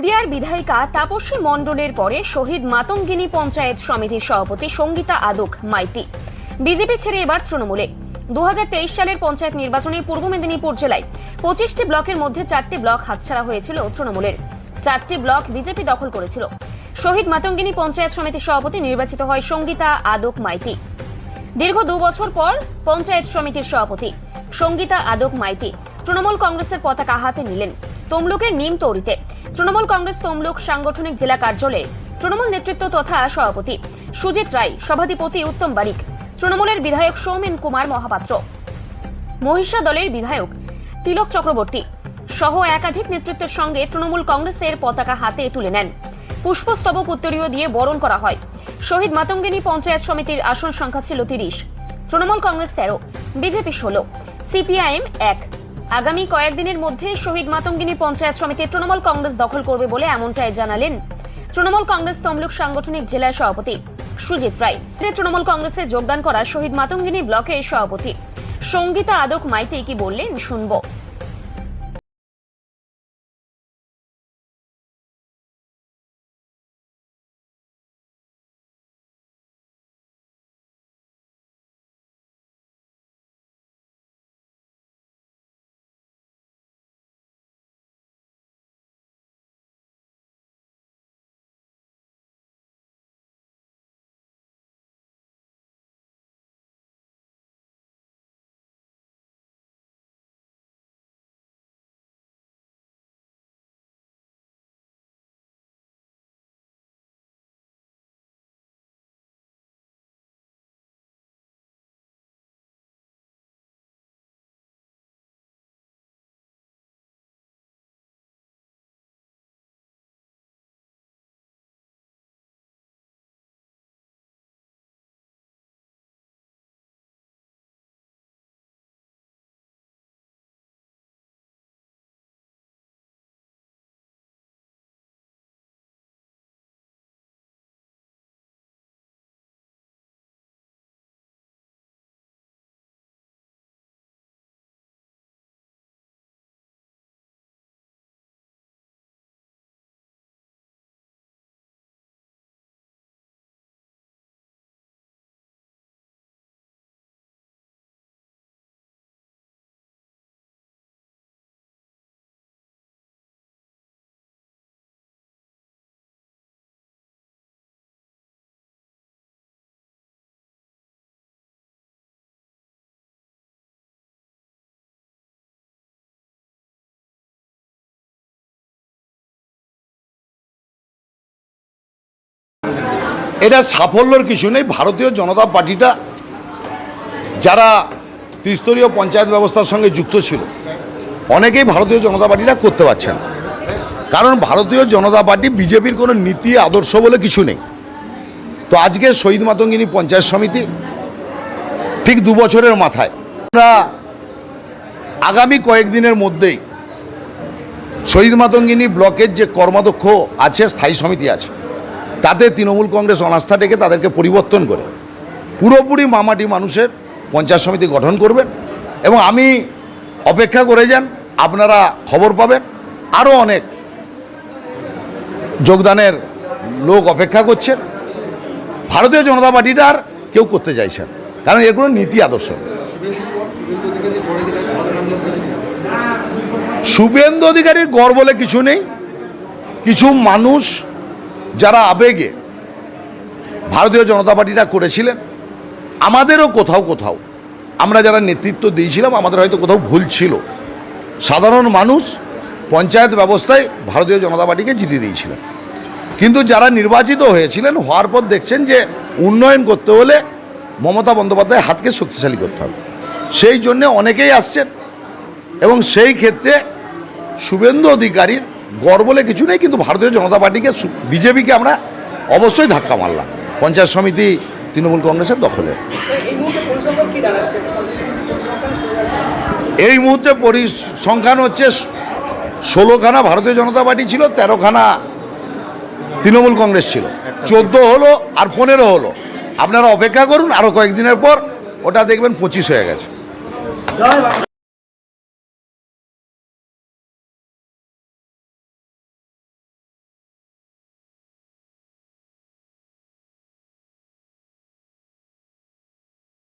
হলদিয়ার বিধায়িকা তাপসী মণ্ডলের পরে শহীদ মাতঙ্গিনী পঞ্চায়েত সমিতির সভাপতি সঙ্গীতা আদক মাইতি। বিজেপি ছেড়ে এবার তৃণমূলে। দু সালের পঞ্চায়েত নির্বাচনে পূর্ব মেদিনীপুর জেলায় পঁচিশটি ব্লকের মধ্যে চারটি ব্লক হাতছাড়া হয়েছিল তৃণমূলের। চারটি ব্লক বিজেপি দখল করেছিল। শহীদ মাতঙ্গিনী পঞ্চায়েত সমিতির সভাপতি নির্বাচিত হয় সঙ্গীতা আদক মাইতি। দীর্ঘ দু বছর পর পঞ্চায়েত সমিতির সভাপতি সঙ্গীতা আদক মাইতি তৃণমূল কংগ্রেসের পতাকা হাতে নিলেন। তমলুকের নিম তৌরিতে। তৃণমূল কংগ্রেস তমলুক সাংগঠনিক জেলা কার্যালয়ে তৃণমূল নেতৃত্ব তথা সভাপতি সুজিত রায়, সভাধিপতি উত্তম বারিক, তৃণমূলের বিধায়ক সৌমেন কুমার মহাপাত্র মহিষা দলের বিধায়ক তিলক চক্রবর্তী সহ একাধিক নেতৃত্বের সঙ্গে তৃণমূল কংগ্রেসের পতাকা হাতে তুলে নেন। পুষ্পস্তবক উত্তরীয় দিয়ে বরণ করা হয়। শহীদ মাতঙ্গিনী পঞ্চায়েত সমিতির আসন সংখ্যা ছিল তিরিশ। তৃণমূল কংগ্রেস তেরো, বিজেপি ষোলো, সিপিআইএম এক। আগামী কয়েকদিনের মধ্যে শহীদ মাতঙ্গিনী পঞ্চায়েত সমিতি তৃণমূল কংগ্রেস দখল করবে বলে এমনটাই জানালেন তৃণমূল কংগ্রেস তমলুক সাংগঠনিক জেলা সভাপতি সুজিত রায়। তৃণমূল কংগ্রেসে যোগদান করা শহীদ মাতঙ্গিনী ব্লকের সভাপতি সঙ্গীতা আদক মাইতে কি বললেন, শুনব। এটা সাফল্যর কিছু নেই, ভারতীয় জনতা পার্টিটা যারা ত্রিস্তরীয় পঞ্চায়েত ব্যবস্থার সঙ্গে যুক্ত ছিল, অনেকেই ভারতীয় জনতা পার্টিটা করতে পারছে না। কারণ ভারতীয় জনতা পার্টি বিজেপির কোনো নীতি, আদর্শ বলে কিছু নেই। তো আজকে শহীদ মাতঙ্গিনী পঞ্চায়েত সমিতি ঠিক দু বছরের মাথায়, আমরা আগামী কয়েকদিনের মধ্যেই শহীদ মাতঙ্গিনী ব্লকের যে কর্মাধ্যক্ষ আছে, স্থায়ী সমিতি আছে তাতে তৃণমূল কংগ্রেস অনাস্থা ডেকে তাদেরকে পরিবর্তন করে। পুরোপুরি মামাটি মানুষের পঞ্চায়েত সমিতি গঠন করবেন এবং আমি অপেক্ষা করে যান, আপনারা খবর পাবেন। আরও অনেক যোগদানের লোক অপেক্ষা করছেন। ভারতীয় জনতা পার্টিটা আর কেউ করতে চাইছেন কারণ এর কোনো নীতি আদর্শ। শুভেন্দু অধিকারীর গড় বলে কিছু নেই, কিছু মানুষ যারা আবেগে ভারতীয় জনতা পার্টিটা করেছিলেন, আমাদেরও কোথাও কোথাও, আমরা যারা নেতৃত্ব দিয়েছিলাম, আমাদের হয়তো কোথাও ভুল ছিল। সাধারণ মানুষ পঞ্চায়েত ব্যবস্থায় ভারতীয় জনতা পার্টিকে জিতে দিয়েছিলেন। কিন্তু যারা নির্বাচিত হয়েছিলেন, হওয়ার পর দেখছেন যে উন্নয়ন করতে হলে মমতা বন্দ্যোপাধ্যায়ের হাতকে শক্তিশালী করতে হবে। সেই জন্যে অনেকেই আসছেন এবং সেই ক্ষেত্রে শুভেন্দু অধিকারীর গড় বলে কিছু নেই কিন্তু ভারতীয় জনতা পার্টিকে বিজেপিকে আমরা অবশ্যই ধাক্কা মারলাম। পঞ্চায়েত সমিতি তৃণমূল কংগ্রেসের দখলে। এই মুহূর্তে পরিসংখ্যান হচ্ছে ষোলোখানা ভারতীয় জনতা পার্টি ছিল তেরোখানা তৃণমূল কংগ্রেস ছিল। চোদ্দ হলো আর পনেরো হলো। আপনারা অপেক্ষা করুন আরও কয়েকদিনের পর ওটা দেখবেন পঁচিশ হয়ে গেছে।